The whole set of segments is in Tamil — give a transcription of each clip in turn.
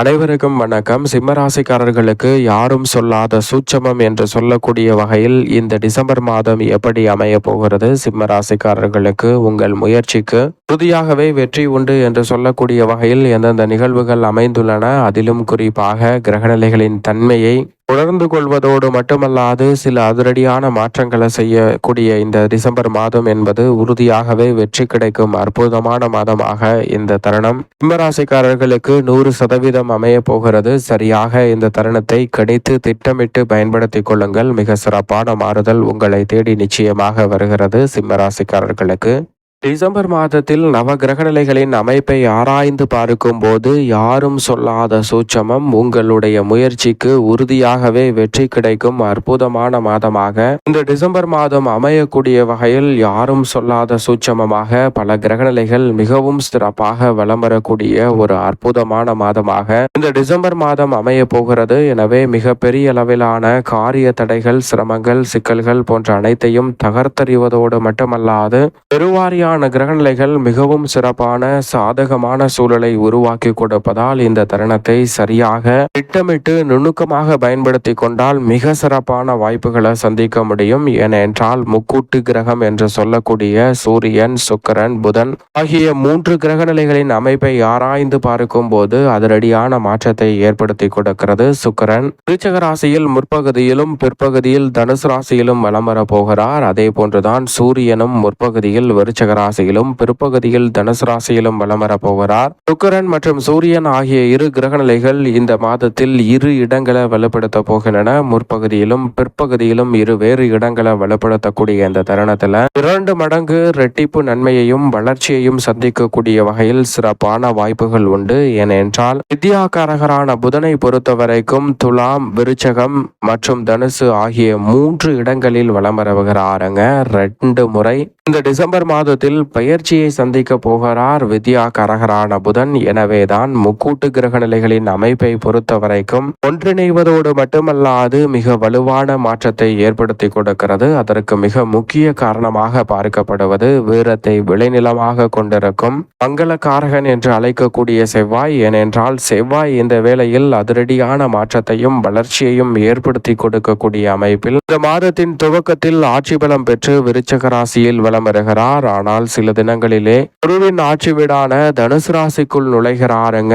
அனைவருக்கும் வணக்கம். சிம்மராசிக்காரர்களுக்கு யாரும் சொல்லாத சூட்சமம் என்று சொல்லக்கூடிய வகையில் இந்த டிசம்பர் மாதம் எப்படி அமைய போகிறது? சிம்மராசிக்காரர்களுக்கு உங்கள் முயற்சிக்கு உறுதியாகவே வெற்றி உண்டு என்று சொல்லக்கூடிய வகையில் எந்தெந்த நிகழ்வுகள் அமைந்துள்ளன? அதிலும் குறிப்பாக கிரகநிலைகளின் தன்மையை உணர்ந்து கொள்வதோடு மட்டுமல்லாது சில அதிரடியான மாற்றங்களை செய்யக்கூடிய இந்த டிசம்பர் மாதம் என்பது உறுதியாகவே வெற்றி கிடைக்கும் அற்புதமான மாதமாக இந்த தருணம். சிம்மராசிக்காரர்களுக்கு நூறு சதவீதம் அமைய போகிறது. சரியாக இந்த தருணத்தை கிடைத்து திட்டமிட்டு பயன்படுத்தி கொள்ளுங்கள். மிக சிறப்பான மாறுதல் உங்களை தேடி நிச்சயமாக வருகிறது சிம்மராசிக்காரர்களுக்கு. டிசம்பர் மாதத்தில் நவ கிரகநிலைகளின் அமைப்பை ஆராய்ந்து பார்க்கும் போது யாரும் சொல்லாத சூட்சமம் உங்களுடைய முயற்சிக்கு உறுதியாகவே வெற்றி கிடைக்கும் அற்புதமான மாதமாக. இந்த டிசம்பர் மாதம் அமையக்கூடிய வகையில் யாரும் சொல்லாத சூட்சமமாக பல கிரகநிலைகள் மிகவும் சிறப்பாக வலம் வரக்கூடிய ஒரு அற்புதமான மாதமாக. இந்த டிசம்பர் மாதம் அமைய போகிறது. எனவே மிக பெரிய அளவிலான காரிய தடைகள் சிரமங்கள் சிக்கல்கள் போன்ற அனைத்தையும் தகர்த்தறிவதோடு மட்டுமல்லாது பெருவாரியான கிரகநிலைகள் மிகவும் சிறப்பான சாதகமான சூழலை உருவாக்கி கொடுப்பதால் இந்த தருணத்தை சரியாக திட்டமிட்டு நுணுக்கமாக பயன்படுத்தி கொண்டால் மிக சிறப்பான வாய்ப்புகளை சந்திக்க முடியும். ஏனென்றால் முக்கூட்டு கிரகம் என்று சொல்லக்கூடிய சூரியன் சுக்கரன் புதன் ஆகிய மூன்று கிரகநிலைகளின் அமைப்பை ஆராய்ந்து பார்க்கும் போது அதிரடியான மாற்றத்தை ஏற்படுத்தி கொடுக்கிறது. சுக்கரன் விருச்சக ராசியில் முற்பகுதியிலும் பிற்பகுதியில் தனுசு ராசியிலும் வலம் வரப் போகிறார். அதே போன்றுதான் சூரியனும் முற்பகுதியில் விருச்சக ராசியிலும் பிற்பகுதியில் தனுசு ராசியிலும் வலம் வரப்போகிறார் சுக்கரன் மற்றும் சூரியன் ஆகிய இரு கிரகநிலைகள் இந்த மாதத்தில் இரு இடங்களை வலுப்படுத்த போகின்றன. முற்பகுதியிலும் பிற்பகுதியிலும் இரு வேறு இடங்களை வலுப்படுத்தக்கூடிய இந்த தருணத்துல இரண்டு மடங்கு ரெட்டிப்பு நன்மையையும் வளர்ச்சியையும் சந்திக்கக்கூடிய வகையில் சிறப்பான வாய்ப்புகள் உண்டு. ஏனென்றால் வித்யாகாரகரான புதனை பொறுத்த வரைக்கும் துலாம் விருச்சகம் மற்றும் தனுசு ஆகிய மூன்று இடங்களில் வலம் வருகிறாருங்க ரெண்டு முறை இந்த டிசம்பர் மாதத்தில் பயிற்சியை சந்திக்க போகிறார் வித்யா கரகரான புதன். எனவேதான் முக்கூட்டு கிரக நிலைகளின் அமைப்பை பொறுத்த வரைக்கும் ஒன்றிணைவதோடு மட்டுமல்லாது மிக வலுவான மாற்றத்தை ஏற்படுத்தி கொடுக்கிறது. அதற்கு மிக முக்கிய காரணமாக பார்க்கப்படுவது வீரத்தை விளைநிலமாக கொண்டிருக்கும் மங்களக்காரகன் என்று அழைக்கக்கூடிய செவ்வாய். ஏனென்றால் செவ்வாய் இந்த வேளையில் அதிரடியான மாற்றத்தையும் வளர்ச்சியையும் ஏற்படுத்தி கொடுக்கக்கூடிய அமைப்பில் இந்த மாதத்தின் துவக்கத்தில் ஆட்சி பலம் பெற்று விருச்சக ராசியில் களம் வருகிறார் ஆனால் சில தினங்களிலே குருவின் ஆட்சி வீடான தனுசு ராசிக்குள் நுழைகிறாருங்க.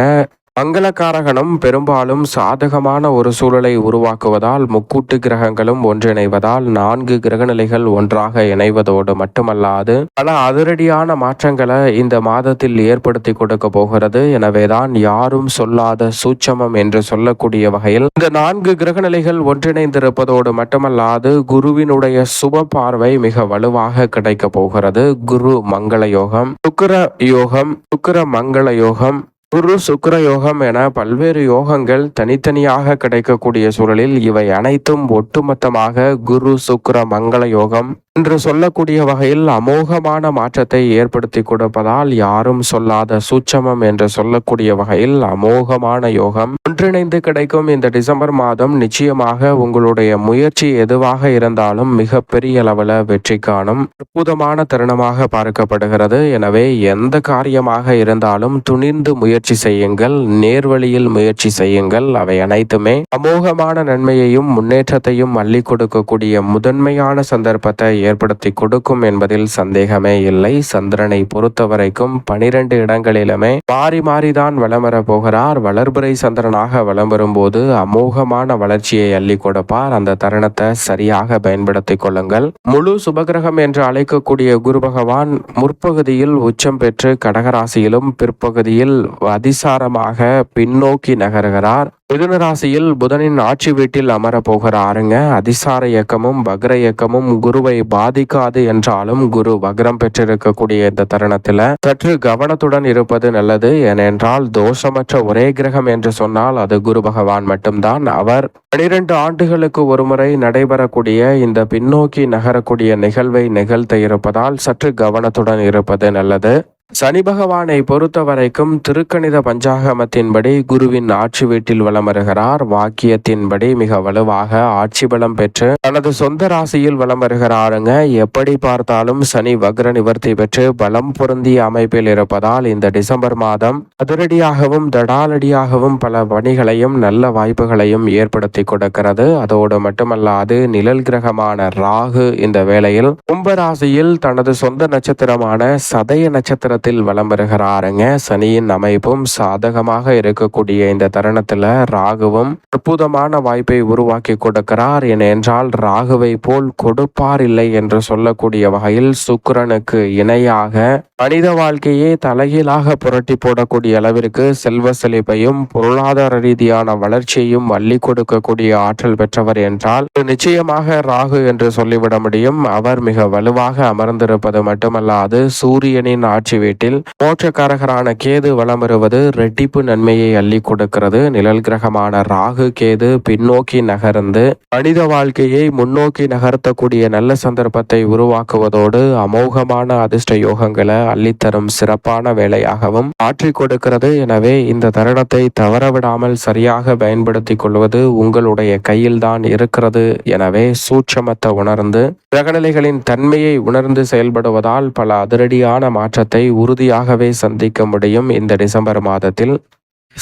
மங்களக்காரகணம் பெரும்பாலும் சாதகமான ஒரு சூழலை உருவாக்குவதால் முக்கூட்டு கிரகங்களும் ஒன்றிணைவதால் நான்கு கிரகநிலைகள் ஒன்றாக இணைவதோடு மட்டுமல்லாது பல அதிரடியான மாற்றங்களை இந்த மாதத்தில் ஏற்படுத்தி கொடுக்க போகிறது. எனவேதான் யாரும் சொல்லாத சூட்சமம் என்று சொல்லக்கூடிய வகையில் இந்த நான்கு கிரகநிலைகள் ஒன்றிணைந்திருப்பதோடு மட்டுமல்லாது குருவினுடைய சுப பார்வை மிக வலுவாக கிடைக்க போகிறது. குரு மங்கள யோகம் சுக்கர யோகம் சுக்கர மங்கள யோகம் குரு சுக்கர யோகம் என பல்வேறு யோகங்கள் தனித்தனியாக கிடைக்கக்கூடிய சூழலில் இவை அனைத்தும் ஒட்டுமொத்தமாக குரு சுக்கர மங்கள யோகம். என்று சொல்லக்கூடிய வகையில் அமோகமான மாற்றத்தை ஏற்படுத்தி கொடுப்பதால் யாரும் சொல்லாத சூட்சமம் என்று சொல்லக்கூடிய வகையில் அமோகமான யோகம் ஒன்றிணைந்து கிடைக்கும் இந்த டிசம்பர் மாதம் நிச்சயமாக உங்களுடைய முயற்சி எதுவாக இருந்தாலும் மிக பெரிய அளவில் வெற்றி காணும். அற்புதமான தருணமாக பார்க்கப்படுகிறது. எனவே எந்த காரியமாக இருந்தாலும் துணிந்து முயற்சி செய்யுங்கள். நேர்வழியில் முயற்சி செய்யுங்கள். அவை அனைத்துமே அமோகமான நன்மையையும் முன்னேற்றத்தையும் அள்ளி கொடுக்கக்கூடிய முதன்மையான சந்தர்ப்பத்தை ஏற்படுத்தி கொடுக்கும் என்பதில் சந்தேகமே இல்லை. சந்திரனை பொறுத்த வரைக்கும் பனிரெண்டு இடங்களிலுமே மாறி மாறிதான் வலம் வர போகிறார். வளர்புரை சந்திரனாக வலம் வரும்போது அமோகமான வளர்ச்சியை அள்ளி கொடுப்பார். அந்த தருணத்தை சரியாக பயன்படுத்திக் கொள்ளுங்கள். முழு சுபகிரகம் என்று அழைக்கக்கூடிய குரு பகவான் முற்பகுதியில் உச்சம் பெற்று கடகராசியிலும் பிற்பகுதியில் அதிசாரமாக பின்னோக்கி நகர்கிறார். மிதுன ராசியில் புதனின் ஆட்சி வீட்டில் அமர போகிறாருங்க அதிசார இயக்கமும் வக்ர இயக்கமும் குருவை பாதிக்காது என்றாலும் குரு வக்ரம் பெற்றிருக்கக்கூடிய இந்த தருணத்தில் சற்று கவனத்துடன் இருப்பது நல்லது. ஏனென்றால் தோஷமற்ற ஒரே கிரகம் என்று சொன்னால் அது குரு பகவான் மட்டும்தான். அவர் பனிரெண்டு ஆண்டுகளுக்கு ஒருமுறை நடைபெறக்கூடிய இந்த பின்னோக்கி நகரக்கூடிய நிகழ்வை நிகழ்த்த இருப்பதால் சற்று கவனத்துடன் இருப்பது நல்லது. சனி பகவானை பொறுத்த வரைக்கும் திருக்கணித பஞ்சாகமத்தின்படி குருவின் ஆட்சி வீட்டில் வலம் வருகிறார் வாக்கியத்தின்படி மிக வலுவாக ஆட்சி பலம் பெற்று தனது சொந்த ராசியில் வலம் வருகிறாருங்க எப்படி பார்த்தாலும் சனி வக்ர நிவர்த்தி பெற்று பலம் பொருந்திய அமைப்பில் இருப்பதால் இந்த டிசம்பர் மாதம் அதிரடியாகவும் தடாலடியாகவும் பல பணிகளையும் நல்ல வாய்ப்புகளையும் ஏற்படுத்தி கொடுக்கிறது. அதோடு மட்டுமல்லாது நிழல் கிரகமான ராகு இந்த வேளையில் கும்பராசியில் தனது சொந்த நட்சத்திரமான சதய நட்சத்திர இடத்தில் வலம் பெறுகிறாருங்க சனியின் அமைப்பும் சாதகமாக இருக்கக்கூடிய இந்த தருணத்துல ராகுவும் அற்புதமான வாய்ப்பை உருவாக்கி கொடுக்கிறார். ஏனென்றால் ராகுவை போல் கொடுப்பார் இல்லை என்று சொல்லக்கூடிய வகையில் சுக்கரனுக்கு இணையாக மனித வாழ்க்கையே தலைகீழாக புரட்டி போடக்கூடிய அளவிற்கு செல்வ செழிப்பையும் பொருளாதார ரீதியான வளர்ச்சியையும் அள்ளி கொடுக்கக்கூடிய ஆற்றல் பெற்றவர் என்றால் நிச்சயமாக ராகு என்று சொல்லிவிட முடியும். அவர் மிக வலுவாக அமர்ந்திருப்பது மட்டுமல்லாது சூரியனின் ஆட்சி வீட்டில் மோட்சக்காரகரான கேது வளம் வருவது ரெட்டிப்பு நன்மையை அள்ளி கொடுக்கிறது. நிழல் கிரகமான ராகு கேது பின்னோக்கி நகர்ந்து மனித வாழ்க்கையை முன்னோக்கி நகர்த்தக்கூடிய நல்ல சந்தர்ப்பத்தை உருவாக்குவதோடு அமோகமான அதிர்ஷ்ட யோகங்களை அள்ளித்தரும் சிறப்பான வேலையாகவும் ஆற்றி கொடுக்கிறது. எனவே இந்த தருணத்தை தவறவிடாமல் சரியாக பயன்படுத்திக் கொள்வது உங்களுடைய கையில்தான் இருக்கிறது. எனவே சூட்சமத்தை உணர்ந்து கிரகநிலைகளின் தன்மையை உணர்ந்து செயல்படுவதால் பல அதிரடியான மாற்றத்தை உறுதியாகவே சந்திக்க முடியும் இந்த டிசம்பர் மாதத்தில்.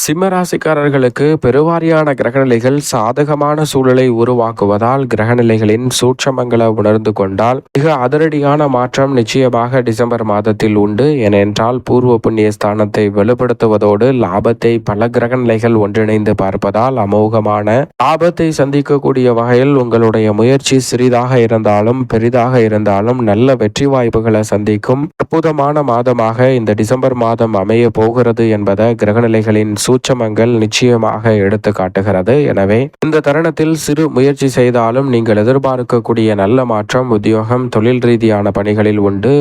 சிம்மராசிக்காரர்களுக்கு பெருவாரியான கிரகநிலைகள் சாதகமான சூழலை உருவாக்குவதால் கிரகநிலைகளின் சூட்சமங்களை உணர்ந்து கொண்டால் மிக அதிரடியான மாற்றம் நிச்சயமாக டிசம்பர் மாதத்தில் உண்டு. ஏனென்றால் பூர்வ புண்ணிய ஸ்தானத்தை வெளிப்படுத்துவதோடு லாபத்தை பல கிரகநிலைகள் ஒன்றிணைந்து பார்ப்பதால் அமோகமான லாபத்தை சந்திக்கக்கூடிய வகையில் உங்களுடைய முயற்சி சிறிதாக இருந்தாலும் பெரிதாக இருந்தாலும் நல்ல வெற்றி வாய்ப்புகளை சந்திக்கும் அற்புதமான மாதமாக இந்த டிசம்பர் மாதம் அமைய போகிறது என்பதை கிரகநிலைகளின் சூட்சமங்கள் நிச்சயமாக எடுத்து காட்டுகிறது. எனவே இந்த தருணத்தில் சிறு முயற்சி செய்தாலும் நீங்கள் எதிர்பார்க்கக்கூடிய நல்ல மாற்றம் உத்தியோகம் தொழில் ரீதியான பணிகளில் உண்டு.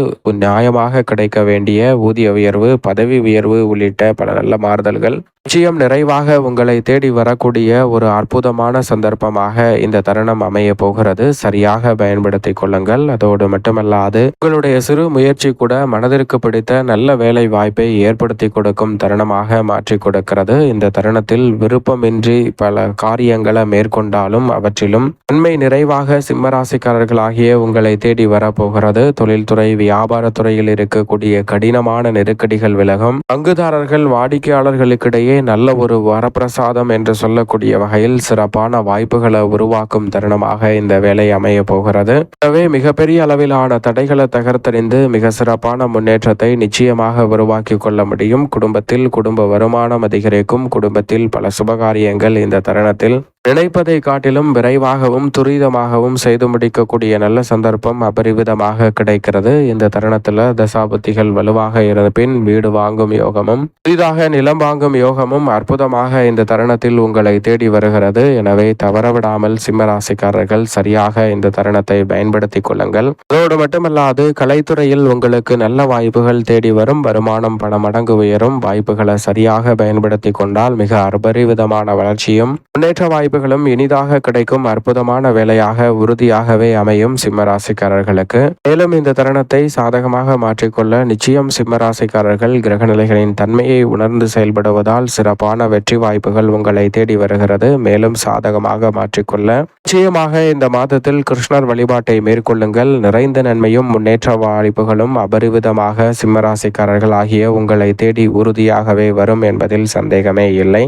நியாயமாக கிடைக்க வேண்டிய ஊதிய உயர்வு பதவி உயர்வு உள்ளிட்ட பல நல்ல மாறுதல்கள். நிச்சயம் நிறைவாக உங்களை தேடி வரக்கூடிய ஒரு அற்புதமான சந்தர்ப்பமாக இந்த தருணம் அமைய போகிறது. சரியாக பயன்படுத்தி கொள்ளுங்கள். அதோடு மட்டுமல்லாது உங்களுடைய சிறு முயற்சி கூட மனதிற்கு பிடித்த நல்ல வேலை வாய்ப்பை ஏற்படுத்தி கொடுக்கும் தருணமாக மாற்றி இருக்கிறது இந்த தருணத்தில் விருப்பமின்றி பல காரியங்களை மேற்கொண்டாலும் அவற்றிலும் நன்மை நிறைவாக சிம்மராசிக்காரர்களாகிய உங்களை தேடி வரப்போகிறது. தொழில்துறை வியாபாரத்துறையில் இருக்கக்கூடிய கடினமான நெருக்கடிகள் விலகும். பங்குதாரர்கள் வாடிக்கையாளர்களுக்கிடையே நல்ல ஒரு வரப்பிரசாதம் என்று சொல்லக்கூடிய வகையில் சிறப்பான வாய்ப்புகளை உருவாக்கும் தருணமாக இந்த வேலை அமைய போகிறது. எனவே மிகப்பெரிய அளவிலான தடைகளை தகர்த்தறிந்து மிக சிறப்பான முன்னேற்றத்தை நிச்சயமாக உருவாக்கி கொள்ள முடியும். குடும்பத்தில் குடும்ப வருமானம் அதிகரிக்கும். குடும்பத்தில் பல சுபகாரியங்கள் இந்த தருணத்தில் நினைப்பதை காட்டிலும் விரைவாகவும் துரிதமாகவும் செய்து முடிக்கக்கூடிய நல்ல சந்தர்ப்பம் அபரிவிதமாக கிடைக்கிறது. இந்த தருணத்தில் தசாபத்திகள் வலுவாக இருந்த பின் வீடு வாங்கும் யோகமும் புதிதாக நிலம் வாங்கும் யோகமும் அற்புதமாக இந்த தருணத்தில் உங்களை தேடி வருகிறது. எனவே தவறவிடாமல் சிம்மராசிக்காரர்கள் சரியாக இந்த தருணத்தை பயன்படுத்திக் கொள்ளுங்கள். அதோடு மட்டுமல்லாது கலைத்துறையில் உங்களுக்கு நல்ல வாய்ப்புகள் தேடி வரும். வருமானம் பல மடங்கு உயரும். வாய்ப்புகளை சரியாக பயன்படுத்தி கொண்டால் மிக அபரிவிதமான வளர்ச்சியும் முன்னேற்ற வாய்ப்பு வாய்ப்புகளும் இனிதாக கிடைக்கும் அற்புதமான வேலையாக உறுதியாகவே அமையும் சிம்மராசிக்காரர்களுக்கு. மேலும் இந்த தருணத்தை சாதகமாக மாற்றிக்கொள்ள நிச்சயம் சிம்மராசிக்காரர்கள் கிரகநிலைகளின் தன்மையை உணர்ந்து செயல்படுவதால் சிறப்பான வெற்றி வாய்ப்புகள் உங்களை தேடி வருகிறது. மேலும் சாதகமாக மாற்றிக்கொள்ள நிச்சயமாக இந்த மாதத்தில் கிருஷ்ணர் வழிபாட்டை மேற்கொள்ளுங்கள். நிறைந்த நன்மையும் முன்னேற்ற வாய்ப்புகளும் அபரிவிதமாக சிம்மராசிக்காரர்கள் ஆகிய உங்களை தேடி உறுதியாகவே வரும் என்பதில் சந்தேகமே இல்லை.